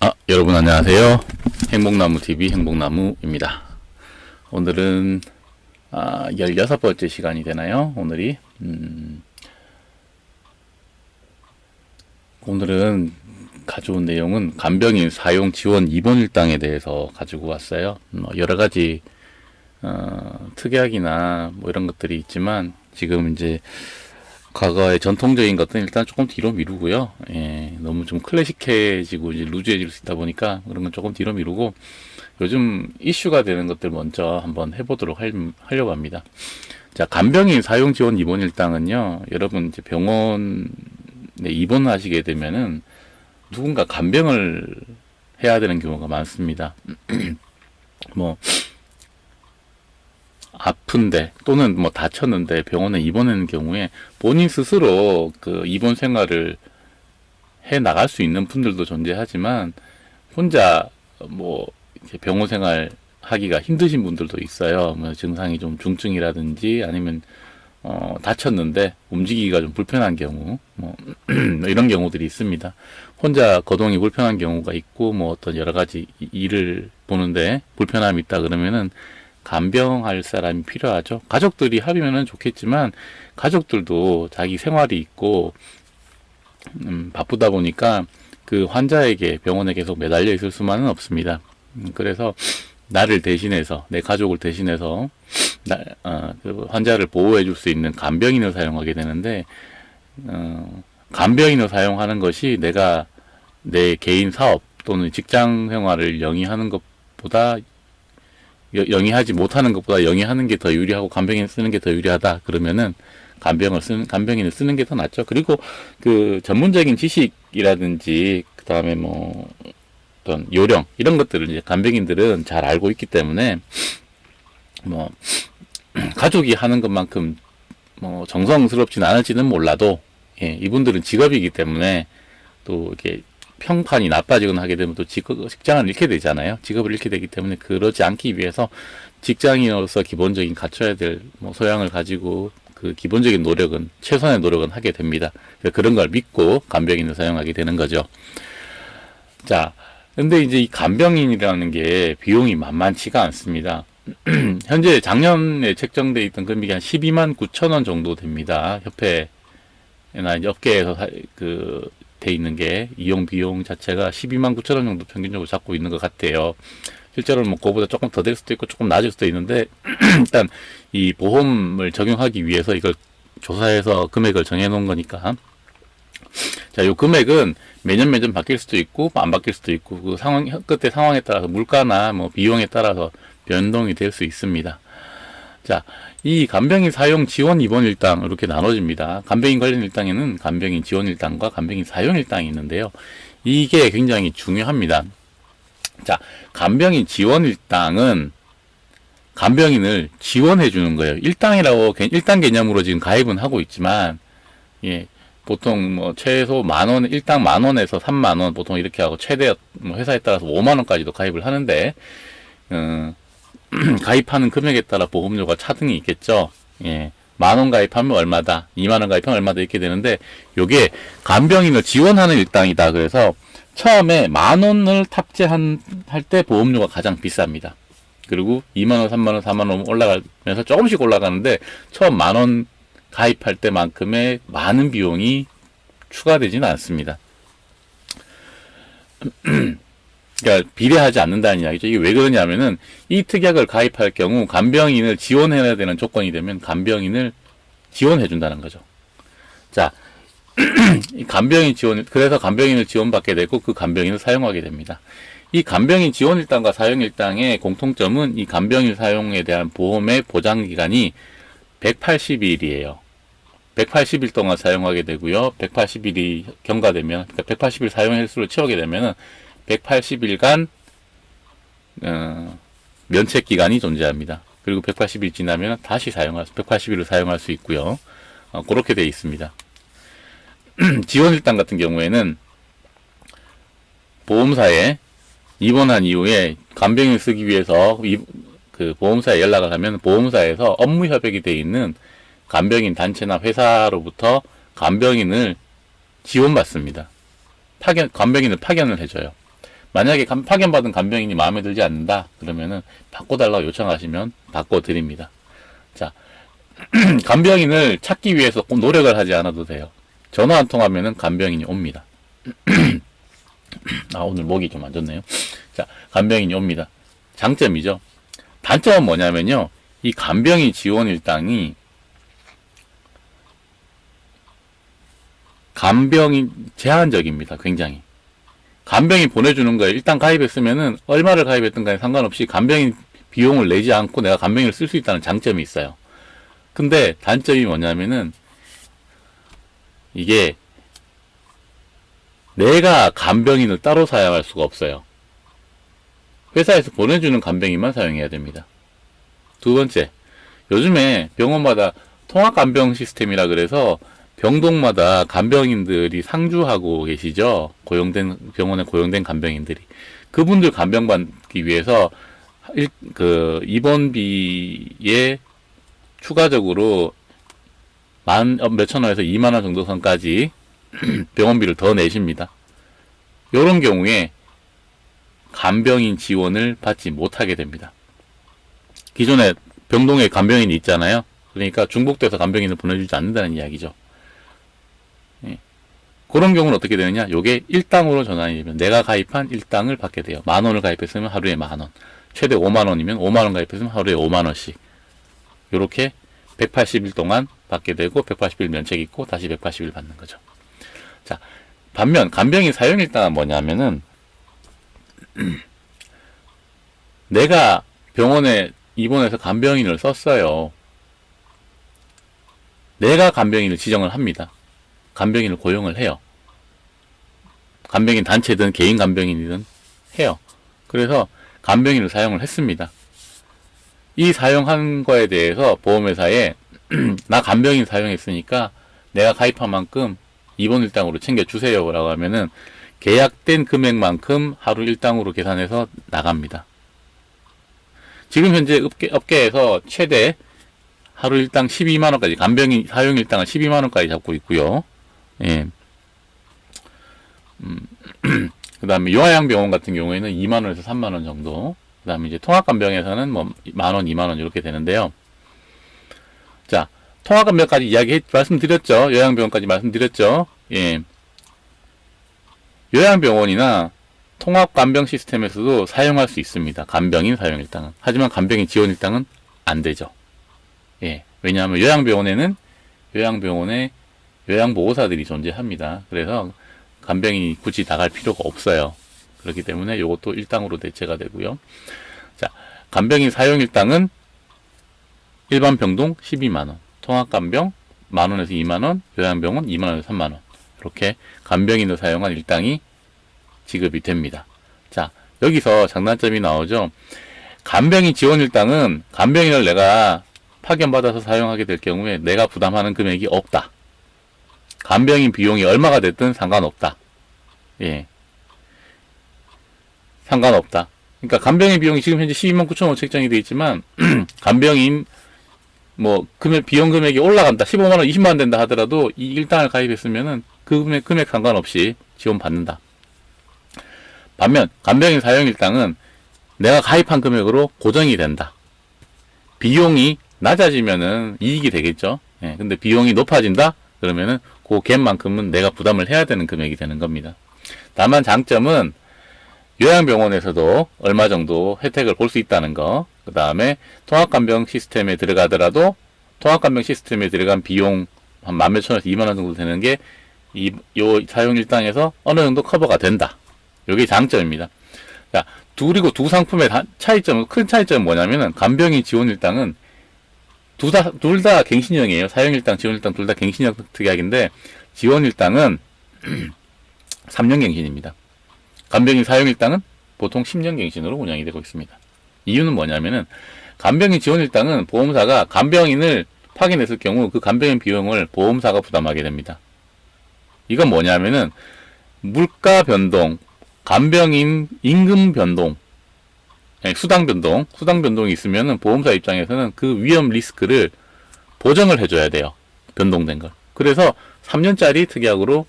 아, 여러분 안녕하세요. 행복나무 TV 행복나무입니다. 오늘은 아, 16번째 시간이 되나요? 오늘이 음, 오늘은 가져온 내용은 간병인 사용 지원 입원 일당에 대해서 가지고 왔어요. 음, 여러 가지 어, 특약이나 뭐 이런 것들이 있지만 지금 이제 과거의 전통적인 것은 일단 조금 뒤로 미루고요. 예, 너무 좀 클래식해지고 이제 루즈해질 수 있다 보니까 그런 건 조금 뒤로 미루고 요즘 이슈가 되는 것들 먼저 한번 해보도록 할, 하려고 합니다. 자, 간병인 사용 지원 입원 일당은요, 여러분 이제 병원에 입원하시게 되면은 누군가 간병을 해야 되는 경우가 많습니다. 뭐, 아픈데 또는 뭐 다쳤는데 병원에 입원하는 경우에 본인 스스로 그 입원 생활을 해 나갈 수 있는 분들도 존재하지만 혼자 뭐 병원 생활 하기가 힘드신 분들도 있어요. 뭐 증상이 좀 중증이라든지 아니면 어 다쳤는데 움직이기가 좀 불편한 경우 뭐 이런 경우들이 있습니다. 혼자 거동이 불편한 경우가 있고 뭐 어떤 여러 가지 일을 보는데 불편함이 있다 그러면은 간병할 사람이 필요하죠. 가족들이 합의면은 좋겠지만 가족들도 자기 생활이 있고 음, 바쁘다 보니까 그 환자에게 병원에 계속 매달려 있을 수만은 없습니다. 음, 그래서 나를 대신해서 내 가족을 대신해서 나, 어, 그 환자를 보호해 줄 수 있는 간병인을 사용하게 되는데 어, 간병인을 사용하는 것이 내가 내 개인 사업 또는 직장 생활을 영위하는 것보다 영위하지 못하는 것보다 영위하는 게 더 유리하고 간병인 쓰는 게 더 유리하다 그러면은 간병을 쓰는 간병인을 쓰는 게 더 낫죠. 그리고 그 전문적인 지식이라든지 그 다음에 뭐 어떤 요령 이런 것들을 이제 간병인들은 잘 알고 있기 때문에 뭐 가족이 하는 것만큼 뭐 정성스럽진 않을지는 몰라도 예, 이분들은 직업이기 때문에 또 이렇게 평판이 나빠지거나 하게 되면 또 직업, 직장을 잃게 되잖아요. 직업을 잃게 되기 때문에 그러지 않기 위해서 직장인으로서 기본적인 갖춰야 될 뭐 소양을 가지고 그 기본적인 노력은 최선의 노력은 하게 됩니다. 그런 걸 믿고 간병인을 사용하게 되는 거죠. 자, 근데 이제 이 간병인이라는 게 비용이 만만치가 않습니다. 현재 작년에 책정돼 있던 금액이 한 12만 9천 원 정도 됩니다. 협회나 업계에서 그 돼 있는 게 이용 비용 자체가 12만 9천 원 정도 평균적으로 잡고 있는 것 같아요. 실제로는 뭐 그거보다 조금 더 될 수도 있고 조금 낮을 수도 있는데 일단 이 보험을 적용하기 위해서 이걸 조사해서 금액을 정해 놓은 거니까 자, 요 금액은 매년 매년 바뀔 수도 있고 안 바뀔 수도 있고 그 상황 그때 상황에 따라서 물가나 뭐 비용에 따라서 변동이 될 수 있습니다. 자, 이 간병인 사용 지원 입원 일당 이렇게 나눠집니다. 간병인 관련 일당에는 간병인 지원 일당과 간병인 사용 일당이 있는데요. 이게 굉장히 중요합니다. 자, 간병인 지원 일당은 간병인을 지원해 주는 거예요. 일당이라고 일당 개념으로 지금 가입은 하고 있지만 예, 보통 뭐 최소 만 원, 일당 만 원에서 3만 원 보통 이렇게 하고 최대 뭐 회사에 따라서 5만 원까지도 가입을 하는데 어, 가입하는 금액에 따라 보험료가 차등이 있겠죠. 예. 만원 가입하면 얼마다, 2만 원 가입하면 얼마다 이렇게 되는데, 요게 간병인을 지원하는 일당이다. 그래서 처음에 만 원을 탑재한, 할 때 보험료가 가장 비쌉니다. 그리고 2만 원, 3만 원, 4만 원 올라가면서 조금씩 올라가는데, 처음 만원 가입할 때만큼의 많은 비용이 추가되지는 않습니다. 그러니까 비례하지 않는다는 이야기죠. 이게 왜 그러냐면은 이 특약을 가입할 경우 간병인을 지원해야 되는 조건이 되면 간병인을 지원해 준다는 거죠. 자, 이 간병인 지원 그래서 간병인을 지원받게 되고 그 간병인을 사용하게 됩니다. 이 간병인 지원 일당과 사용 일당의 공통점은 이 간병인 사용에 대한 보험의 보장 기간이 180일이에요. 180일 동안 사용하게 되고요. 180일이 경과되면 그러니까 180일 사용 횟수를 채우게 되면은 180일간 어, 면책 기간이 존재합니다. 그리고 180일 지나면 다시 사용할 180일을 사용할 수 있고요. 어, 그렇게 되어 있습니다. 지원 일당 같은 경우에는 보험사에 입원한 이후에 간병인을 쓰기 위해서 이, 그 보험사에 연락을 하면 보험사에서 업무 협약이 되어 있는 간병인 단체나 회사로부터 간병인을 지원받습니다. 파견, 간병인을 파견을 해줘요. 만약에 간- 파견받은 간병인이 마음에 들지 않는다 그러면은 바꿔달라고 요청하시면 바꿔드립니다. 자, 간병인을 찾기 위해서 꼭 노력을 하지 않아도 돼요. 전화 한 통하면은 간병인이 옵니다. 아 오늘 목이 좀 안 좋네요. 자, 간병인이 옵니다. 장점이죠. 단점은 뭐냐면요. 이 간병인 지원 일당이 간병인 제한적입니다. 굉장히. 간병인 보내주는 거에 일단 가입했으면은 얼마를 가입했든 간에 상관없이 간병인 비용을 내지 않고 내가 간병인을 쓸 수 있다는 장점이 있어요. 근데 단점이 뭐냐면은 이게 내가 간병인을 따로 사용할 수가 없어요. 회사에서 보내주는 간병인만 사용해야 됩니다. 두 번째, 요즘에 병원마다 통합 간병 시스템이라 그래서 병동마다 간병인들이 상주하고 계시죠. 고용된 병원에 고용된 간병인들이 그분들 간병 받기 위해서 일, 그 입원비에 추가적으로 만 어, 몇천 원에서 2만 원 정도 선까지 병원비를 더 내십니다. 이런 경우에 간병인 지원을 받지 못하게 됩니다. 기존에 병동에 간병인이 있잖아요. 그러니까 중복돼서 간병인을 보내주지 않는다는 이야기죠. 예. 그런 경우는 어떻게 되느냐? 요게 일당으로 전환이 되면 내가 가입한 일당을 받게 돼요. 만 원을 가입했으면 하루에 만 원. 최대 5만 원이면 5만 원 가입했으면 하루에 5만 원씩. 요렇게 180일 동안 받게 되고 180일 면책 있고 다시 180일 받는 거죠. 자, 반면 간병인 사용 일당은 뭐냐면은 내가 병원에 입원해서 간병인을 썼어요. 내가 간병인을 지정을 합니다. 간병인을 고용을 해요. 간병인 단체든 개인 간병인이든 해요. 그래서 간병인을 사용을 했습니다. 이 사용한 거에 대해서 보험회사에 나 간병인 사용했으니까 내가 가입한 만큼 입원 일당으로 챙겨주세요 라고 하면은 계약된 금액만큼 하루 일당으로 계산해서 나갑니다. 지금 현재 업계, 업계에서 최대 하루 일당 12만 원까지 간병인 사용 일당을 12만 원까지 잡고 있고요. 예. 음, 그 다음에 요하양병원 같은 경우에는 2만 원에서 3만 원 정도. 그 다음에 이제 통합간병에서는 뭐 만 원, 2만 원 이렇게 되는데요. 자, 통합간병까지 이야기 말씀드렸죠. 요양병원까지 말씀드렸죠. 예. 요양병원이나 통합간병 시스템에서도 사용할 수 있습니다. 간병인 사용 일당은. 하지만 간병인 지원 일당은 안 되죠. 예. 왜냐하면 요양병원에는 요양병원에 요양보호사들이 존재합니다. 그래서 간병인이 굳이 나갈 필요가 없어요. 그렇기 때문에 이것도 일당으로 대체가 되고요. 자, 간병인 사용 일당은 일반 병동 12만원, 통합간병 만원에서 2만원, 요양병원 2만원에서 3만원. 이렇게 간병인을 사용한 일당이 지급이 됩니다. 자, 여기서 장단점이 나오죠. 간병인 지원 일당은 간병인을 내가 파견받아서 사용하게 될 경우에 내가 부담하는 금액이 없다. 간병인 비용이 얼마가 됐든 상관없다. 예. 상관없다. 그러니까 간병인 비용이 지금 현재 12만 9천 원 책정이 되어 있지만 간병인 뭐 금액 비용 금액이 올라간다. 15만 원, 20만 원 된다 하더라도 이 일당을 가입했으면은 그 금액 금액 상관없이 지원 받는다. 반면 간병인 사용 일당은 내가 가입한 금액으로 고정이 된다. 비용이 낮아지면은 이익이 되겠죠. 예, 근데 비용이 높아진다? 그러면은 그 갭만큼은 내가 부담을 해야 되는 금액이 되는 겁니다. 다만 장점은 요양병원에서도 얼마 정도 혜택을 볼 수 있다는 거. 그 다음에 통합간병 시스템에 들어가더라도 통합간병 시스템에 들어간 비용 한 만 몇천 원에서 2만 원 정도 되는 게 이, 요 사용 일당에서 어느 정도 커버가 된다. 요게 장점입니다. 자, 두, 그리고 두 상품의 다- 차이점은, 큰 차이점은 뭐냐면은 간병인 지원 일당은 두 다, 둘 다 갱신형이에요. 사용 일당, 지원 일당 둘 다 갱신형 특약인데 지원 일당은 3년 갱신입니다. 간병인 사용 일당은 보통 10년 갱신으로 운영이 되고 있습니다. 이유는 뭐냐면은 간병인 지원 일당은 보험사가 간병인을 파견했을 경우 그 간병인 비용을 보험사가 부담하게 됩니다. 이건 뭐냐면은 물가 변동, 간병인 임금 변동, 예, 수당 변동, 수당 변동이 있으면은 보험사 입장에서는 그 위험 리스크를 보정을 해줘야 돼요. 변동된 걸. 그래서 3년짜리 특약으로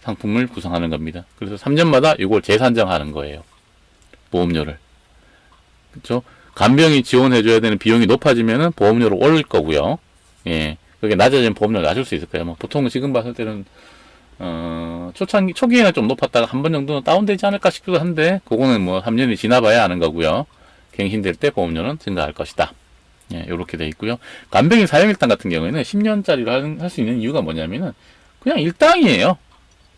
상품을 구성하는 겁니다. 그래서 3년마다 이걸 재산정하는 거예요. 보험료를. 그렇죠? 간병이 지원해줘야 되는 비용이 높아지면은 보험료를 올릴 거고요. 예. 그게 낮아지면 보험료를 낮을 수 있을 거예요. 뭐 보통 지금 봤을 때는 어, 초창기, 초기에는 좀 높았다가 한 번 정도는 다운되지 않을까 싶기도 한데, 그거는 뭐 3년이 지나봐야 아는 거고요. 갱신될 때 보험료는 증가할 것이다. 예, 요렇게 돼 있고요. 간병인 사용일당 같은 경우에는 10년짜리로 할 수 있는 이유가 뭐냐면은, 그냥 일당이에요.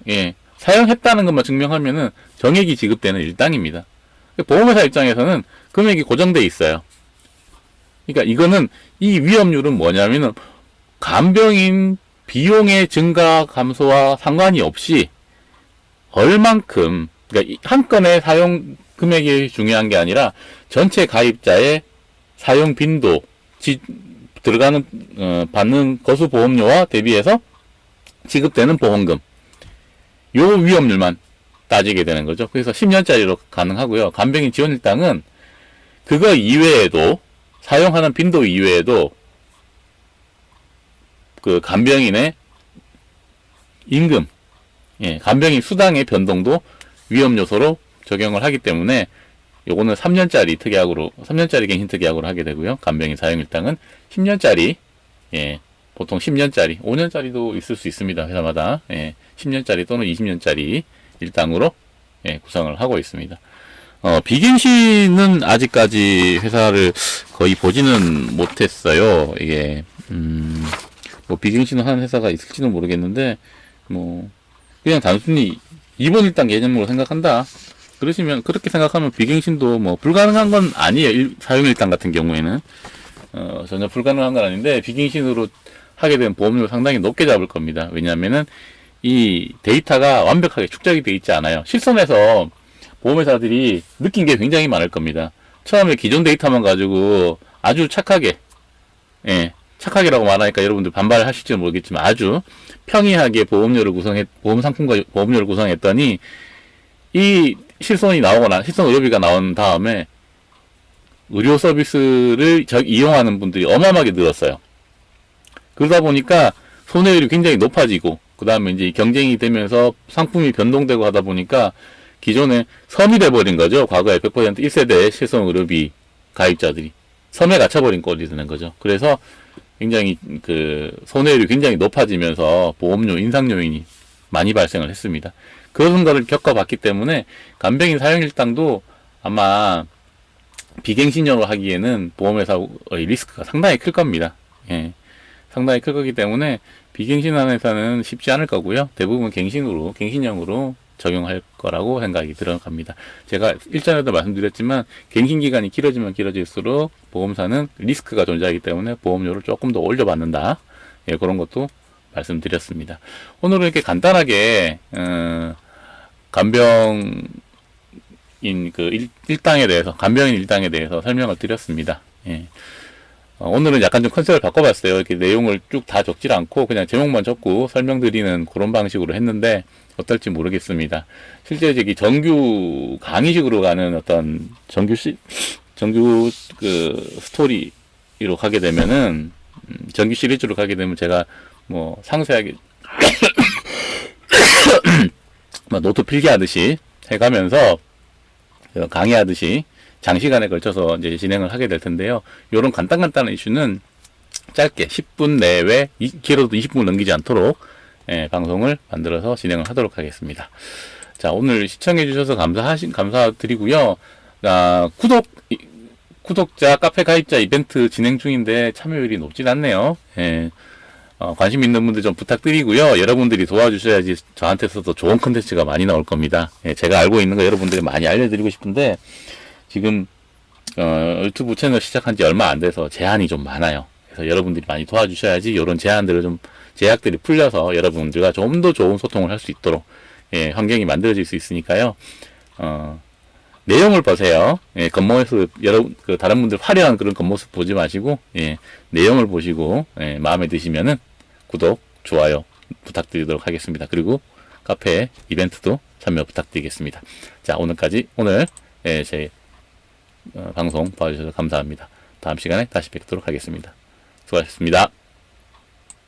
예. 사용했다는 것만 증명하면은 정액이 지급되는 일당입니다. 보험회사 입장에서는 금액이 고정돼 있어요. 그러니까 이거는 이 위험률은 뭐냐면은 간병인 비용의 증가 감소와 상관이 없이 얼만큼 그러니까 이한 건의 사용 금액이 중요한 게 아니라 전체 가입자의 사용 빈도 지, 들어가는 어, 받는 거수 보험료와 대비해서 지급되는 보험금 요 위험률만 따지게 되는 거죠. 그래서 10년짜리로 가능하고요. 간병인 지원일당은 그거 이외에도 사용하는 빈도 이외에도 그 간병인의 임금, 예, 간병인 수당의 변동도 위험 요소로 적용을 하기 때문에 요거는 3년짜리 특약으로 3년짜리 갱신 특약으로 하게 되고요. 간병인 사용일당은 10년짜리 예, 보통 10년짜리, 5년짜리도 있을 수 있습니다. 회사마다 예, 10년짜리 또는 20년짜리 일당으로 예, 구성을 하고 있습니다. 어, 비갱신은 아직까지 회사를 거의 보지는 못했어요. 이게 음, 뭐 비갱신을 하는 회사가 있을지는 모르겠는데 뭐 그냥 단순히 이번 일당 개념으로 생각한다. 그러시면 그렇게 생각하면 비갱신도 뭐 불가능한 건 아니에요. 일- 사용일당 같은 경우에는 어, 전혀 불가능한 건 아닌데 비갱신으로 하게 되면 보험료를 상당히 높게 잡을 겁니다. 왜냐하면은 이 데이터가 완벽하게 축적이 되어 있지 않아요. 실손해서 보험회사들이 느낀 게 굉장히 많을 겁니다. 처음에 기존 데이터만 가지고 아주 착하게, 예, 착하게라고 말하니까 여러분들 반발하실지 모르겠지만 아주 평이하게 보험료를 구성했, 보험 상품과 보험료를 구성했더니 이 실손이 나오거나 실손 의료비가 나온 다음에 의료 서비스를 저- 이용하는 분들이 어마어마하게 늘었어요. 그러다 보니까 손해율이 굉장히 높아지고 그 다음에 이제 경쟁이 되면서 상품이 변동되고 하다 보니까 기존에 섬이 돼버린 거죠. 과거에 100% 1세대 실손 의료비 가입자들이 섬에 갇혀버린 꼴이 되는 거죠. 그래서 굉장히 그 손해율이 굉장히 높아지면서 보험료 인상 요인이 많이 발생을 했습니다. 그런 거를 겪어봤기 때문에 간병인 사용일당도 아마 비갱신형으로 하기에는 보험회사의 리스크가 상당히 클 겁니다. 예. 상당히 클 거기 때문에 비갱신하는 회사는 쉽지 않을 거고요. 대부분 갱신으로, 갱신형으로 적용할 거라고 생각이 들어갑니다. 제가 일전에도 말씀드렸지만 갱신 기간이 길어지면 길어질수록 보험사는 리스크가 존재하기 때문에 보험료를 조금 더 올려받는다. 예, 그런 것도 말씀드렸습니다. 오늘은 이렇게 간단하게 어, 간병인 그 일, 일당에 대해서 간병인 일당에 대해서 설명을 드렸습니다. 예. 어, 오늘은 약간 좀 컨셉을 바꿔봤어요. 이렇게 내용을 쭉 다 적질 않고 그냥 제목만 적고 설명드리는 그런 방식으로 했는데 어떨지 모르겠습니다. 실제 저기 정규 강의식으로 가는 어떤 정규 시, 정규 그 스토리로 가게 되면은 음, 정규 시리즈로 가게 되면 제가 뭐 상세하게 뭐 노트 필기하듯이 해가면서 그 강의하듯이 장시간에 걸쳐서 이제 진행을 하게 될 텐데요. 요런 간단간단한 이슈는 짧게 10분 내외, 이- 길어도 20분을 넘기지 않도록 예, 방송을 만들어서 진행을 하도록 하겠습니다. 자, 오늘 시청해 주셔서 감사하신 감사드리고요. 아, 구독 이- 구독자 카페 가입자 이벤트 진행 중인데 참여율이 높진 않네요. 예. 어, 관심 있는 분들 좀 부탁드리고요. 여러분들이 도와주셔야지 저한테서도 좋은 컨텐츠가 많이 나올 겁니다. 예, 제가 알고 있는 거 여러분들이 많이 알려드리고 싶은데 지금 어, 유튜브 채널 시작한 지 얼마 안 돼서 제한이 좀 많아요. 그래서 여러분들이 많이 도와주셔야지 이런 제한들을 좀 제약들이 풀려서 여러분들과 좀 더 좋은 소통을 할 수 있도록 예, 환경이 만들어질 수 있으니까요. 어, 내용을 보세요. 예, 겉모습 여러분 그 다른 분들 화려한 그런 겉모습 보지 마시고 예, 내용을 보시고 예, 마음에 드시면은 구독, 좋아요 부탁드리도록 하겠습니다. 그리고 카페 이벤트도 참여 부탁드리겠습니다. 자 오늘까지 오늘 예, 제 어, 방송 봐주셔서 감사합니다. 다음 시간에 다시 뵙도록 하겠습니다. 수고하셨습니다.